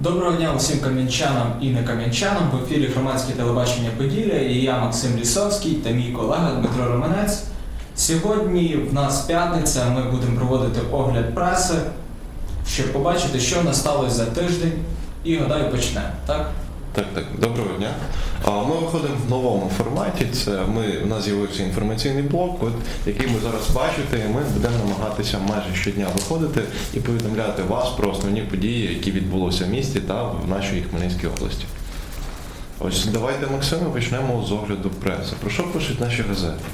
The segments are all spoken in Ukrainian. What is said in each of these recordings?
Доброго дня усім кам'янчанам і не кам'янчанам. В ефірі громадське телебачення Поділля і я Максим Лісовський та мій колега Дмитро Романець. Сьогодні в нас п'ятниця. Ми будемо проводити огляд преси, щоб побачити, що насталося за тиждень. І гадаю, почнемо. Так? Так, так, доброго дня. Ми виходимо в новому форматі. Це ми у нас з'явився інформаційний блок, от, який ми зараз бачите, і ми будемо намагатися майже щодня виходити і повідомляти вас про основні події, які відбулися в місті та в нашій Хмельницькій області. Ось давайте, Максиме, почнемо з огляду преси. Про що пишуть наші газети?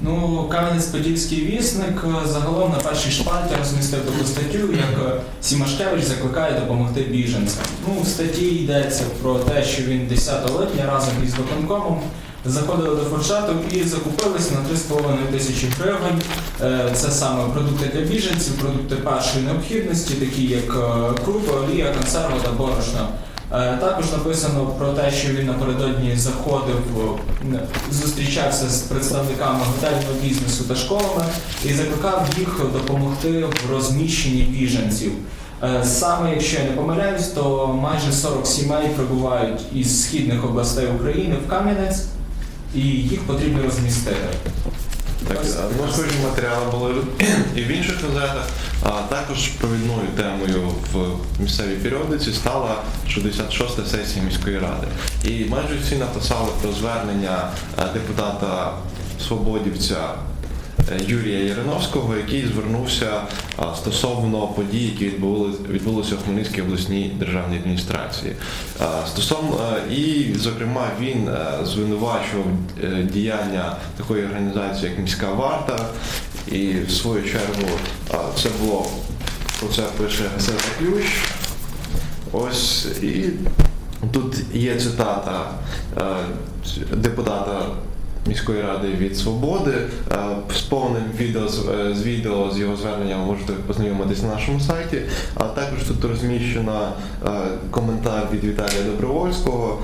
Ну, Кам'янець-Подільський вісник е, загалом на першій шпальті розмістив таку статтю, як е, Сімашкевич закликає допомогти біженцям. Ну, в статті йдеться про те, що він 10 липня разом із виконкомом заходили до фуршету і закупилися на 3,5 тисячі гривень. Е, Це саме продукти для біженців, продукти першої необхідності, такі як крупи, олія, консерва та борошно. Е, Також написано про те, що він напередодні заходив, е, зустрічався з представниками готельного бізнесу та школами і закликав їх допомогти в розміщенні біженців. Е, Саме, якщо я не помиляюсь, то майже 40 сімей прибувають із східних областей України в Кам'янець, і їх потрібно розмістити. Так, ну, схожі матеріали були і в інших газетах. А також провідною темою в місцевій періодиці стала 66-та сесія міської ради. І майже всі написали про звернення е, депутата свободівця Юрія Яриновського, який звернувся стосовно подій, які відбулися в Хмельницькій обласній державній адміністрації. Стосовно е, і, зокрема, він е, звинувачував е, діяння такої організації, як міська варта, і в свою чергу це було про це пише газета Ключ. Ось і тут є цитата е, депутата міської ради від свободи. Е, З повним відео з, е, відео з його зверненням можете познайомитись на нашому сайті. А також тут розміщено е, коментар від Віталія Добровольського.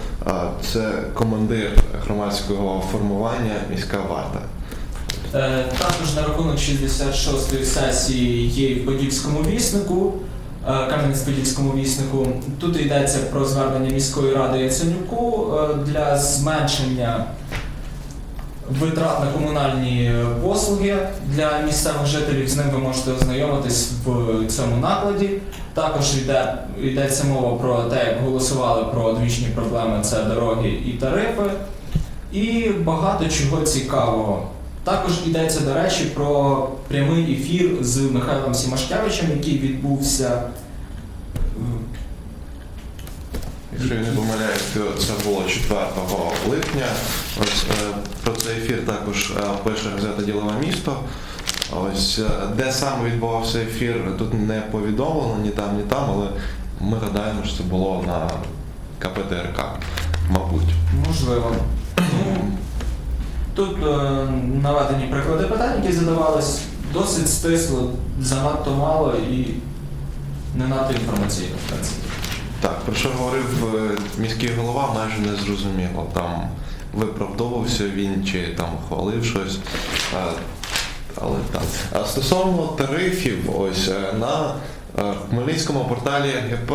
Це командир громадського формування міська варта. Також на рахунок 66-ї сесії є в Подільському віснику, Кам'янець-Подільському віснику. Тут йдеться про звернення міської ради Яценюку для зменшення витрат на комунальні послуги для місцевих жителів. З ним ви можете ознайомитись в цьому накладі. Також йде, йдеться мова про те, як голосували про одвічні проблеми це дороги і тарифи. І багато чого цікавого. Також йдеться, до речі, про прямий ефір з Михайлом Сімашкевичем, який відбувся. Якщо я не помиляюсь, то це було 4 липня. Ось е, про цей ефір також пише газета Ділове місто. Ось е, де саме відбувався ефір, тут не повідомлено ні там, ні там, але ми гадаємо, що це було на КПТРК, мабуть. Можливо. Ну, Тут е, наведені приклади питань, які задавались, досить стисло, занадто мало і не надто інформаційно, в принципі. Так, про що говорив е, міський голова, майже не зрозуміло. Там виправдовувався він чи там хвалив щось. Е, Але так. А стосовно тарифів, ось е, на Хмельницькому порталі ГП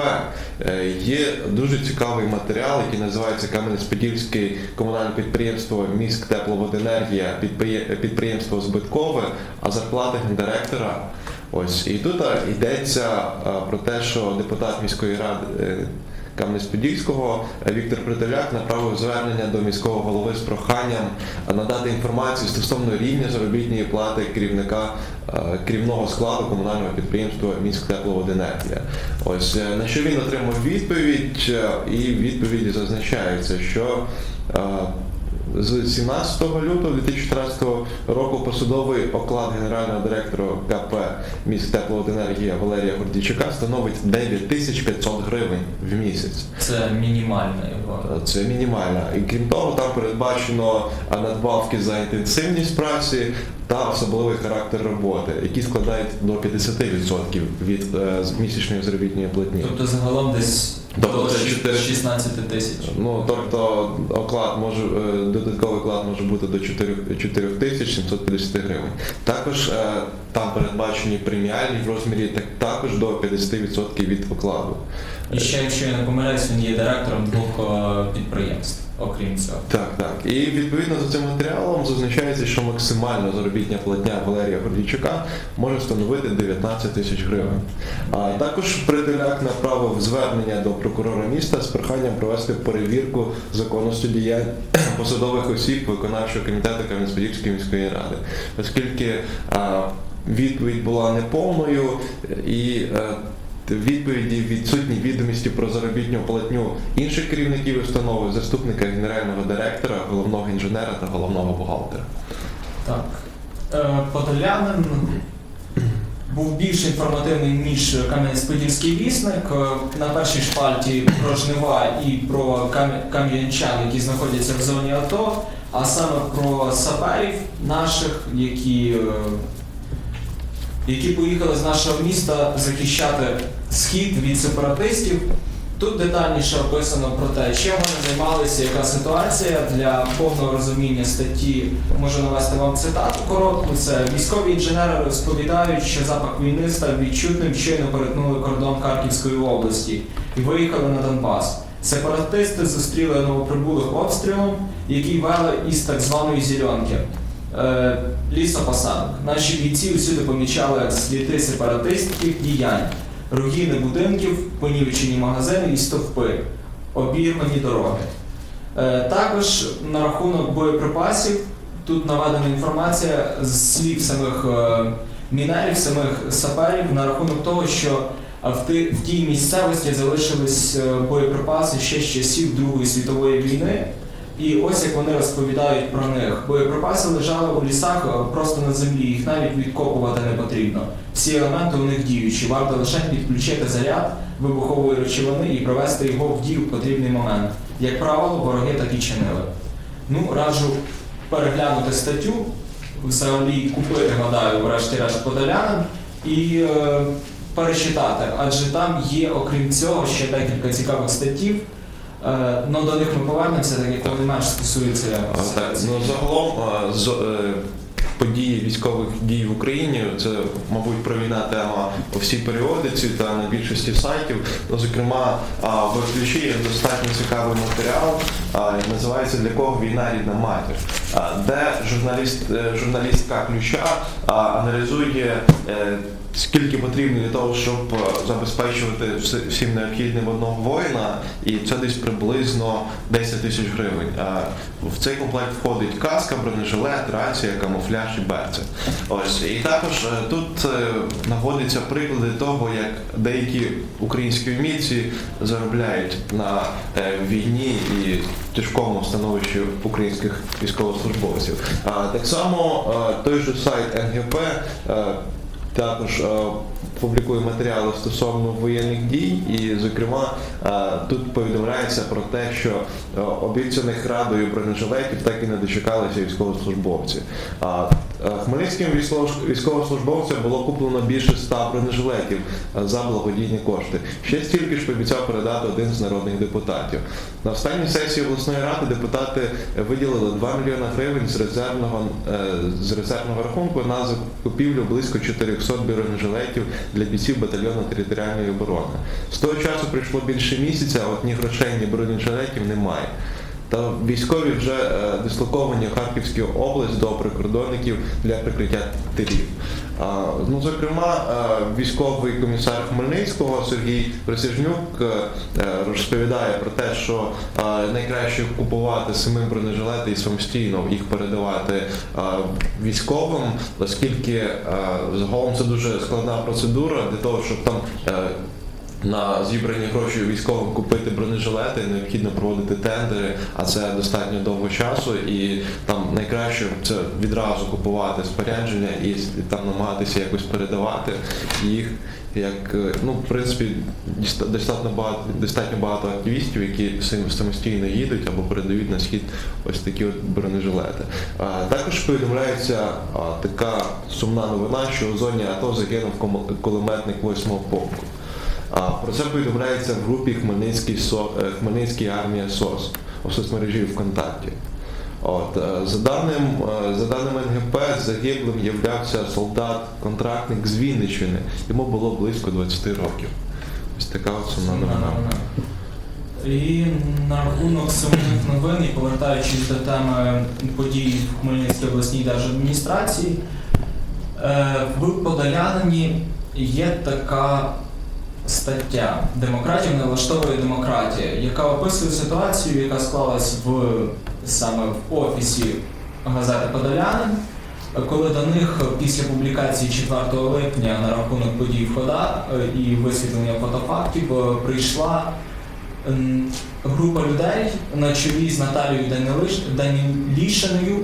є дуже цікавий матеріал, який називається Кам'янець-Подільське комунальне підприємство Міськ Тепловоденергія, підприємство збиткове, а зарплати гендиректора. Ось і тут йдеться про те, що депутат міської ради е, Кам'янець-Подільського Віктор Притуляк направив звернення до міського голови з проханням надати інформацію стосовно рівня заробітної плати керівника керівного складу комунального підприємства Міськтепловоденергія. Ось е, на що він отримав відповідь, е, і в відповіді зазначається, що з 17 лютого 2014 року посадовий оклад генерального директора КП «Міськтепловоденергія» Валерія Гордійчука становить 9500 гривень в місяць. Це мінімальна його. Це мінімальна. І крім того, там передбачено надбавки за інтенсивність праці та особливий характер роботи, які складають до 50% від е, місячної заробітної платні. Тобто загалом десь Тобто до 16 тисяч. Ну, тобто оклад може е, додатковий оклад може бути до 4 тисяч 750 гривень. Також е, там передбачені преміальні в розмірі так, також до 50% від окладу. І ще, якщо я не помиляюсь, він є директором двох е, підприємств, окрім цього. Так, так. І відповідно за цим матеріалом зазначається, що максимальна заробітня платня Валерія Гордійчука може становити 19 тисяч гривень. А також Притуляк направив звернення до прокурора міста з проханням провести перевірку законності діянь посадових осіб виконавчого комітету Кам'янець-Подільської міської ради, оскільки а, відповідь була неповною і. е, Відповіді відсутні відомості про заробітну платню інших керівників установи, заступника генерального директора, головного інженера та головного бухгалтера. Так. Е, Подолянин був більш інформативний, ніж Кам'янець-Подільський вісник. Е, На першій шпальті про жнива і про кам- кам'янчан, які знаходяться в зоні АТО, а саме про саперів наших, які, е, які поїхали з нашого міста захищати схід від сепаратистів. Тут детальніше описано про те, чим вони займалися, яка ситуація для повного розуміння статті. Можу навести вам цитату коротку. Це військові інженери розповідають, що запах війни став відчутним, щойно перетнули кордон Харківської області і виїхали на Донбас. Сепаратисти зустріли новоприбулих обстрілом, який вели із так званої зільонки. Е, лісопосадок. Наші бійці усюди помічали сліди сепаратистських діянь руїни будинків, понівечені магазини і стовпи, обірвані дороги. Е, Також на рахунок боєприпасів тут наведена інформація з слів самих е, мінерів, самих саперів на рахунок того, що в тій місцевості залишились е, боєприпаси ще з часів Другої світової війни. І ось як вони розповідають про них. Боєприпаси лежали у лісах просто на землі, їх навіть відкопувати не потрібно. Всі елементи у них діючі, варто лише підключити заряд вибухової речовини і провести його в дію в потрібний момент. Як правило, вороги так і чинили. Ну, раджу переглянути статтю, взагалі купити, гадаю, врешті-решт подолянин і е, перечитати, адже там є, окрім цього, ще декілька цікавих статтів. Е, ну, до них ми повернемося, так як вони менш Так, ну загалом з- е, події військових дій в Україні це, мабуть, провійна тема у всій періодиці та на більшості сайтів. Ну, зокрема, в ключі є достатньо цікавий матеріал, називається Для кого війна рідна матір, де журналіст, е, журналістка ключа аналізує. Скільки потрібно для того, щоб е, забезпечувати всім необхідним одного воїна, і це десь приблизно 10 тисяч гривень. В цей комплект входить каска, бронежилет, рація, камуфляж і берце. Ось і також е, тут е, наводяться приклади того, як деякі українські умільці заробляють на війні і тяжкому становищі українських військовослужбовців. Так само той же сайт НГП. Також е, публікує матеріали стосовно воєнних дій, і, зокрема, е, тут повідомляється про те, що е, обіцяних радою бронежилетів так і не дочекалися військовослужбовці. Е, Хмельницьким військовослужбовцям було куплено більше 100 бронежилетів е, за благодійні кошти. Ще стільки ж пообіцяв передати один з народних депутатів. На останній сесії обласної ради депутати виділили 2 мільйони гривень з резервного е, з резервного рахунку на закупівлю близько 400 бронежилетів для бійців батальйону територіальної оборони. З того часу пройшло більше місяця, а от ні грошей, ні бронежилетів немає. Та військові вже е, дислоковані в Харківську область до прикордонників для прикриття тилів. Ну, зокрема, е, військовий комісар Хмельницького Сергій Присяжнюк е, розповідає про те, що найкраще купувати самим бронежилети і самостійно їх передавати військовим, оскільки загалом це дуже складна процедура для того, щоб там. На зібрані гроші військовим купити бронежилети, необхідно проводити тендери, а це достатньо довго часу, і там найкраще це відразу купувати спорядження і там намагатися якось передавати їх. Як е, ну, в принципі, достатньо багато достатньо багато активістів, які самостійно їдуть або передають на схід ось такі от бронежилети. А, також повідомляється така сумна новина, що у зоні АТО загинув кулеметник 8-го полку. Про це повідомляється в групі Хмельницький, е, Хмельницький армія СОС у соцмережі ВКонтакті. От, е, за даним, е, за даними НГП, загиблим являвся солдат-контрактник з Вінниччини. Йому було близько 20 років. Ось така сумна новина. І на рахунок сумних новин, і повертаючись до теми подій в Хмельницькій обласній держадміністрації, в Подолянині є така стаття Демократів не влаштовує демократія, яка описує ситуацію, яка склалась в саме в офісі газети Подолянин, коли до них після публікації 4 липня на рахунок подій хода е, і висвітлення фотофактів е, прийшла група людей на чолі з Наталією Данілішиною.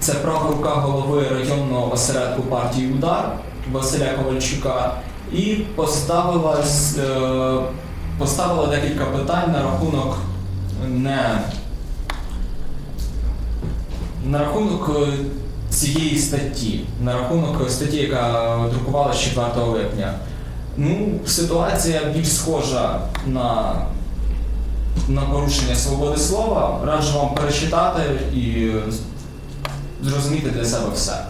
Це права рука голови районного осередку партії Удар Василя Ковальчука. І поставила, е, поставила декілька питань на рахунок не на рахунок е, цієї статті, на рахунок статті, яка друкувалася 4 липня. Ну, ситуація більш схожа на, на порушення свободи слова. Раджу вам перечитати і зрозуміти для себе все.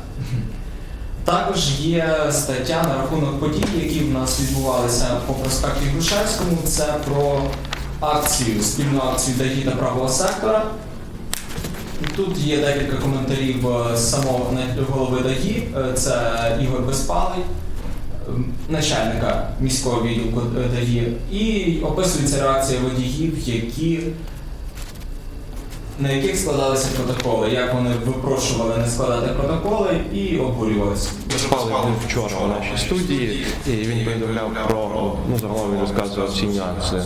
Також є стаття на рахунок подій, які в нас відбувалися по проспекті Грушевському. Це про акцію, спільну акцію ДАІ та правого сектора. Тут є декілька коментарів е, самого голови ДАІ, Е, це Ігор Безпалий, начальника міського відділку е, ДАІ, і описується реакція водіїв, які на яких складалися протоколи, як вони випрошували не складати протоколи і обурювалися. Безпалий був вчора у нашій студії, і він повідомляв про ну загалом він розказував всі нюанси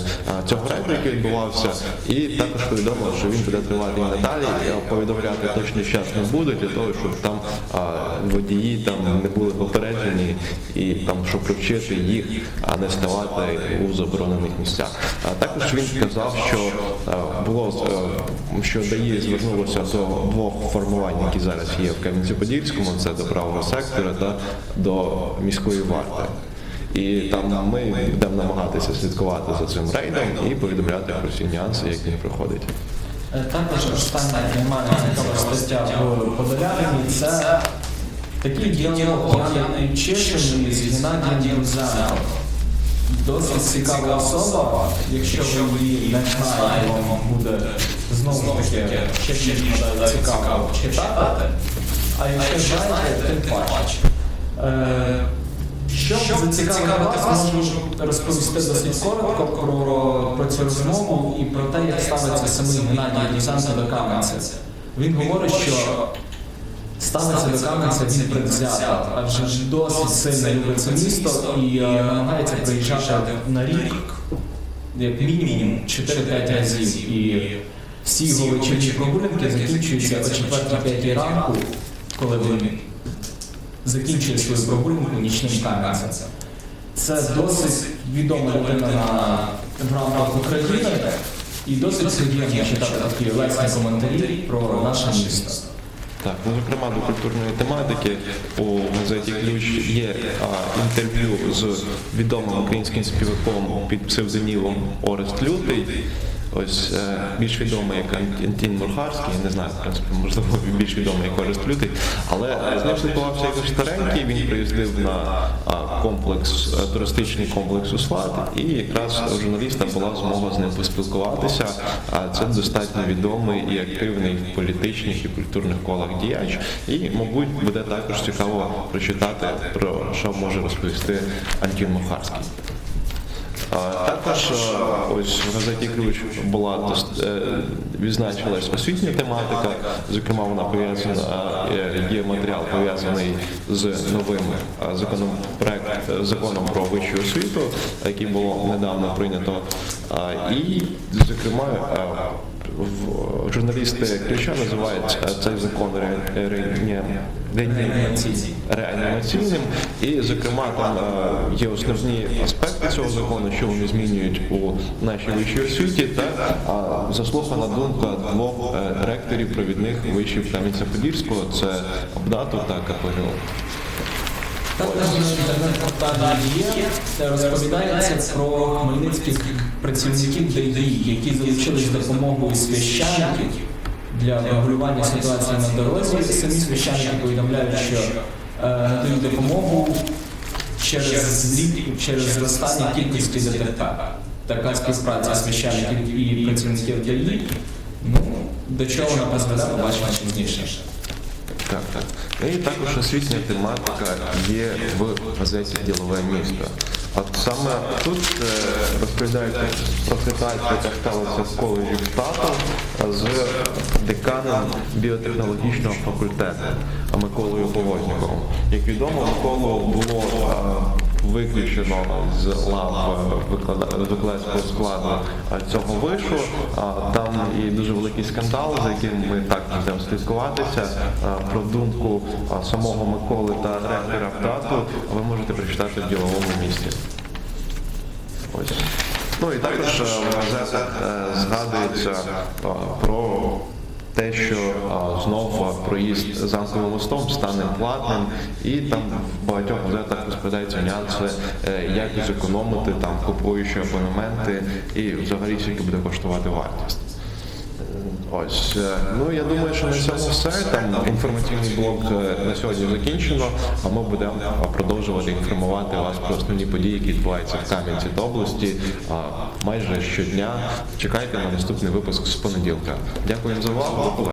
цього рейду, який відбувався, і також повідомив, що він буде тривати і надалі. Повідомляти точно час не буде для того, щоб там водії там не були попереджені і там щоб привчити їх, а не ставати у заборонених місцях. Також він сказав, що було е, що ДАІ звернулося до двох формувань, які зараз є в Кам'янці-Подільському, це до правого сектора та до міської варти. І там ми будемо намагатися слідкувати за цим рейдом і повідомляти про всі нюанси, як він проходить. Е, Також остання мене стаття в Подолянині – це такий діалог Яни Чешиної з Геннадієм Зенко. Досить цікава особа. Якщо ви її не знаєте, вам буде знову ж таки ще більш цікаво читати. А якщо знаєте, тим паче. Е, Щоб зацікавити вас, можу розповісти досить коротко про, про цю розмову і про те, як ставиться самий Геннадій Дузенко до Кам'янця. Він говорить, що ставиться до Кам'янця він предвзято, адже ж досить сильно любить це місто і е, намагається приїжджати на рік, як мінімум 4-5 разів. І всі його вечірні прогулянки закінчуються о 4-5 ранку, коли він закінчує свою прогулянку нічним кам'янцем. Це досить відома людина на в рамках України. І досить приємно читати такі лесні коментарі про наше місто. Так, ну зокрема до культурної тематики у газеті Ключ є а, інтерв'ю з відомим українським співаком під псевдонімом Орест Лютий. Ось е, більш відомий як Антін Мурхарський, не знаю, в принципі, можливо, більш відомий як Орест Лютий, але з ним спілкувався якось старенький, він приїздив на комплекс, е, туристичний комплекс Услад, і якраз у журналіста була змога з ним поспілкуватися. Це достатньо відомий і активний в політичних і культурних колах діяч. І, мабуть, буде також цікаво прочитати про що може розповісти Антін Мухарський. А, Також ось в газеті Ключ була е, відзначилась освітня тематика. Зокрема, вона пов'язана е, є матеріал пов'язаний з новим законом проект е, законом про вищу освіту, який було недавно прийнято. І зокрема. Журналісти ключа називають цей закон ре- ре- реанімаційним. І, зокрема, там е, є основні аспекти цього закону, що вони змінюють у нашій вищій освіті, та заслухана думка двох е, ректорів провідних вишів Кам'янця-Подільського, це Обдату та КПГУ. Також інтернет-порталі є розповідається про хмельницьких працівників ДІ, які залучились допомогою священників для регулювання ситуації на дорозі. Самі священники повідомляють, що е, надають допомогу через зрі- через зростання кількості ДТП. Така співпраця священників і працівників ДІ, ну, до чого вона призведе, побачимо пізніше. Так, так. І також освітня тематика є в газеті Ділове місто. От саме тут розповідається про ситуацію, яка сталася в коледжі штату з деканом біотехнологічного факультету Миколою Повозніковим. Як відомо, Миколу було виключено з лав е, викладацького складу е, цього вишу. Там і дуже великий скандал, за яким ми також будемо слідкуватися. Е, Про думку самого Миколи та ректора ВДАТу ви можете прочитати в діловому місті. Ось. Ну і також е, в газетах е, згадується е, про те, що знов проїзд замковим мостом стане платним, і там в багатьох газетах розповідаються нюанси, е, як зекономити, там купуючи абонементи, і взагалі скільки буде коштувати вартість. Ось, е, ну я думаю, що на цьому все. Там інформаційний блок е, на сьогодні закінчено, а ми будемо продовжувати інформувати вас про основні події, які відбуваються в Кам'янці та області майже щодня. Чекайте на наступний випуск з понеділка. Дякую за увагу.